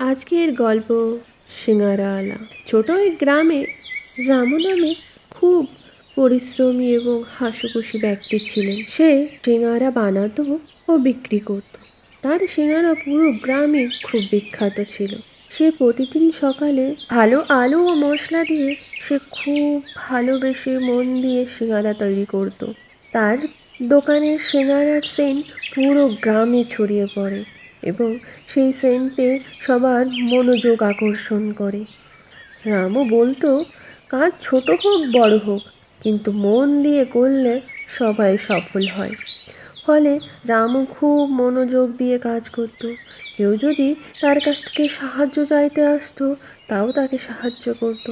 আজকের গল্প সিঙ্গারাওয়ালা ছোট এক গ্রামে রামু নামে খুব পরিশ্রমী এবং হাসিখুশি ব্যক্তি ছিলেন। সে সিঙ্গারা বানাতো ও বিক্রি করত। তার সিঙ্গারা পুরো গ্রামে খুব বিখ্যাত ছিল। সে প্রতিদিন সকালে ভালো আলু ও মশলা দিয়ে সে খুব ভালোবেসে মন দিয়ে সিঙ্গারা তৈরি করত। তার দোকানের সিঙ্গারার সেন্ট পুরো গ্রামে ছড়িয়ে পড়ে। এবং সেই সেন্টে সবার মনোযোগ আকর্ষণ করে। রামও বলতো, কাজ ছোট হোক, বড় হোক, কিন্তু মন দিয়ে করলে সবাই সফল হয়। ফলে রামও খুব মনোযোগ দিয়ে কাজ করত। কেউ যদি তার কাছ থেকে সাহায্য চাইতে আসতো, তাও তাকে সাহায্য করত।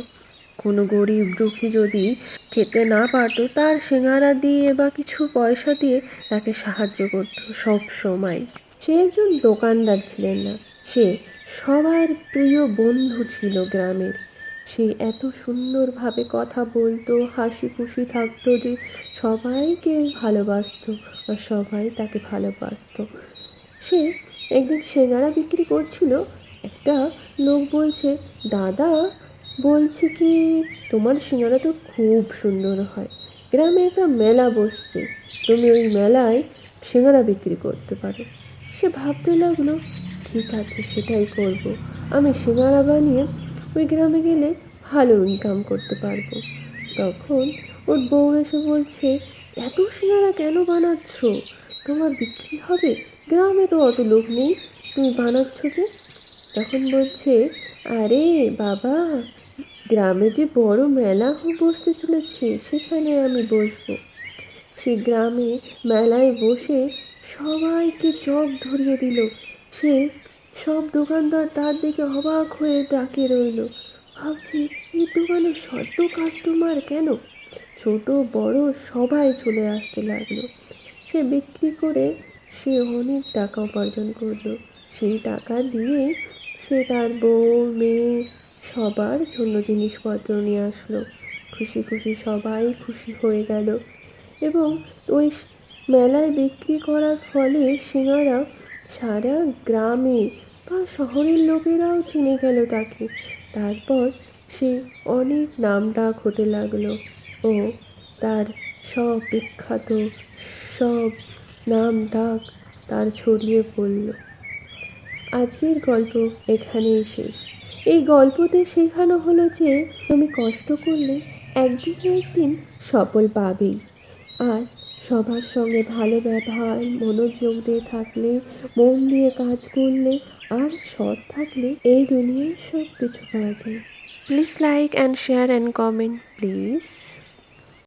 কোনো গরিব দুঃখী যদি খেতে না পারতো, তার সিঙ্গারা দিয়ে বা কিছু পয়সা দিয়ে তাকে সাহায্য করতো সব সময়। সে একজন দোকানদার ছিলেন না। সে সবার প্রিয় বন্ধু ছিল গ্রামের। সে এত সুন্দরভাবে কথা বলতো হাসি খুশি থাকতো যে সবাইকে ভালোবাসতো আর সবাই তাকে ভালোবাসতো। সে একদিন সিঙ্গারা বিক্রি করছিল, একটা লোক বলছে, দাদা, বলছি কি তোমার সিঙ্গারা তো খুব সুন্দর হয়। গ্রামে একটা মেলা বসছে, তুমি ওই মেলায় সিঙ্গারা বিক্রি করতে পারো। সে ভাবতে লাগল, ঠিক আছে, সেটাই করব। আমি সিঙ্গারা বানিয়ে ওই গ্রামে গেলে ভালো ইনকাম করতে পারব। তখন ওর বউ এসে বলছে, এত সিঙ্গারা কেন বানাচ্ছ? তোমার বিক্রি হবে? গ্রামে তো অত লোক নেই। তুমি বানাচ্ছ যে? তখন বলছে, আরে বাবা, গ্রামে যে বড় মেলা বসতে চলেছে, সেখানে আমি বসবো। সে গ্রামে মেলায় বসে সবাইকে চোখ ধরিয়ে দিল। সে সব দোকানদার তার দিকে অবাক হয়ে তাকে রইল। ভাবছি এই দোকানে শত কাস্টমার কেন? ছোট, বড় সবাই চলে আসতে লাগল। সে বিক্রি করে সে অনেক টাকা উপার্জন করল। সেই টাকা দিয়ে সে তার বউ, মেয়ে সবার জন্য জিনিসপত্র নিয়ে আসলো। খুশি খুশি সবাই খুশি হয়ে গেল এবং ওই মেলায় বিক্রি করার ফলে সিঙ্গারা সারা গ্রামে বা শহরের লোকেরাও চিনে গেল তাকে। তারপর সে অনেক নাম ডাক হতে লাগল ও তার সব বিখ্যাত সব নাম ডাক তার ছড়িয়ে পড়ল। আজকের গল্প এখানেই শেষ। এই গল্পতে শেখানো হলো যে তুমি কষ্ট করলে একদিন একদিন সফল পাবেই। আর সবার সঙ্গে ভালো ব্যবহার, মনোযোগ দিয়ে থাকলে, মন দিয়ে কাজ করলে, আর সৎ থাকলে এই দুনিয়ায় সব কিছু পাওয়া যায়। Please like and share and comment please